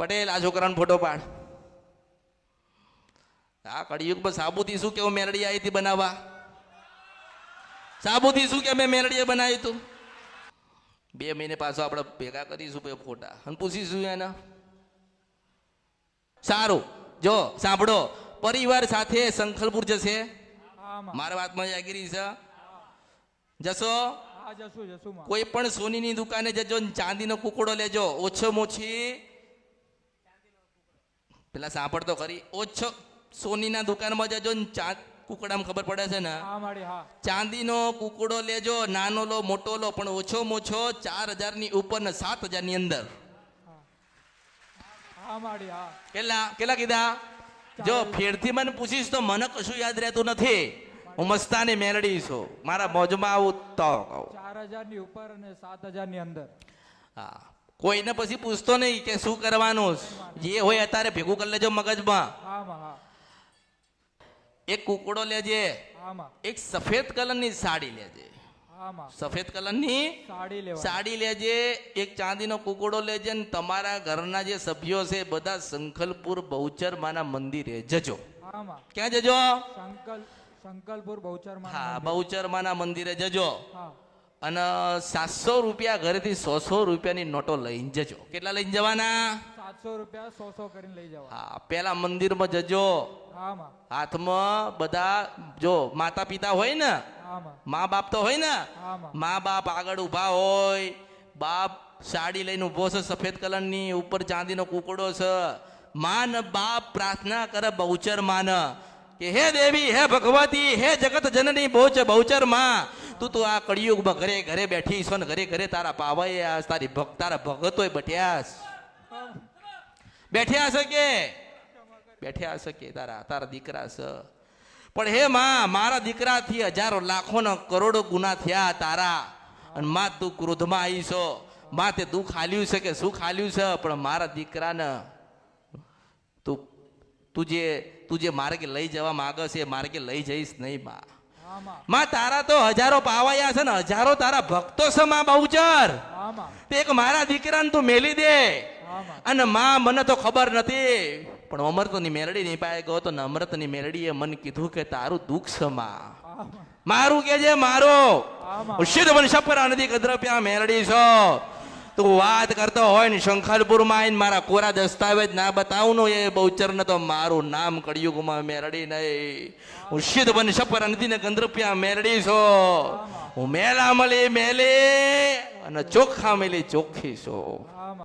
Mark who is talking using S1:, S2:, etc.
S1: પટેલ આ છોકરાનો ફોટો પાડ. આ કળિયુગમાં સાબુથી શું કેવું મેરડી આવી હતી બનાવવા? સાબુથી શું કે મેં મેરડીએ બનાવ્યું હતું? બે મહિને પાછો આપણે ભેગા કરીશું બે ફોટા. અને પૂછીશું એના. સારું. જો સાંભળો. પરિવાર સાથે શંખલપુર જશે? મારા વાતમાં જાગીરી છે? જશો? કોઈ પણ સોનીની દુકાને જજો ચાંદીનો કુકડો લેજો. ઓછો મોછી પેલા સાંભળતો ખરી. ઓછો સોનીના દુકાનમાં જજો ને ચાંદ કુકડામાં ખબર પડે છે ને? ચાંદીનો કુકડો લેજો નાનો લો મોટો લો પણ ઓછો મોછો ચાર હજારની ઉપર ને સાત હજારની અંદર. કેટલા કેટલા કીધા? જો ફેરથી મને પૂછીશ તો મને કશું યાદ રહેતું નથી. હું મસ્તાની મેલડી છું. મારા મોજમાં આવું તો
S2: ચાર હજારની ઉપર અને સાત હજારની અંદર.
S1: હા. કોઈને પછી પૂછતો નહીં કે શું કરવાનું જે હોય અત્યારે ભેગું કરી લેજો મગજમાં. એક કુકડો લેજે. એક સફેદ કલરની સાડી લેજે. સફેદ કલરની
S2: સાડી
S1: લેજે એક ચાંદીનો કુકડો લેજે ને તમારા ઘરના જે સભ્યો છે બધા સંખલપુર બહુચર માના મંદિરે જજો. ક્યાં જજો?
S2: સંકલ સંકલપુર બહુચર
S1: હા બહુચર માના મંદિરે જજો.
S2: હા.
S1: અને સાતસો રૂપિયા ઘરેથી સો સો રૂપિયાની નોટો લઈને જજો. કેટલા લઈને જવાના?
S2: સાતસો રૂપિયા સો સો કરીને લઈ જવા.
S1: હા પેલા મંદિરમાં જજો. હાથમાં બધા જો માતા પિતા હોય ને મા બાપ તો હોય ને મા બાપ આગળ ઊભા હોય બાપ સાડી લઈને ઊભો છે સફેદ કલરની ઉપર ચાંદીનો કુકડો છે. માન ને બાપ પ્રાર્થના કરે બહુચર માન. કે હે દેવી હે ભગવતી હે જગત જનની બહુચર બહુચરમાં. તું તો આ કળિયુગમાં ઘરે ઘરે બેઠી છો ને ઘરે ઘરે તારા પાવાયા તારી ભક્ત તારા ભગતોય બટ્યાસ બેઠ્યા છે કે? બેઠ્યા છે કે તારા તારા દીકરા છે. પણ હે માં, મારા દીકરાથી હજારો લાખો ને કરોડો ગુના થયા તારા. અને માં તું ક્રોધમાં આવી છો. માં તે દુઃખ હાલ્યું છે કે સુખ હાલ્યું છે, પણ મારા દીકરાને તું તું જે તું જે માર્ગે લઈ જવા માગે છે એ માર્ગે લઈ જઈશ નહીં
S2: આમાં
S1: માં તારા તો હજારો પાવાયા છે ને હજારો તારા ભક્તો છે માં બહુચર. તે એક મારા દીકરાને તું મેલી દે. અને માં મને તો ખબર નથી. પણ અમૃતની મેળડી નહીં પાય ગયો તો ને અમૃતની મેલડીએ મને કીધું કે તારું દુઃખ છે માં. મારું કે છે મારો? શુદ્ધ વંશપરા નદી કદ્રપ્યા મેલડી છો. તું વાત કરતો હોય ને શંખલપુરમાં આવીને મારા કોરા દસ્તાવેજ ના બતાવું ને, એ બહુચર ને તો મારું નામ કળિયુગમાં મેરડી નહીં. હું સિદ્ધ વંશપરા નદી ને ગંદ્રપ્યા મેરડી છો. હું મેલા મળી મેલે અને ચોખ્ખા મેલી ચોખ્ખી છો.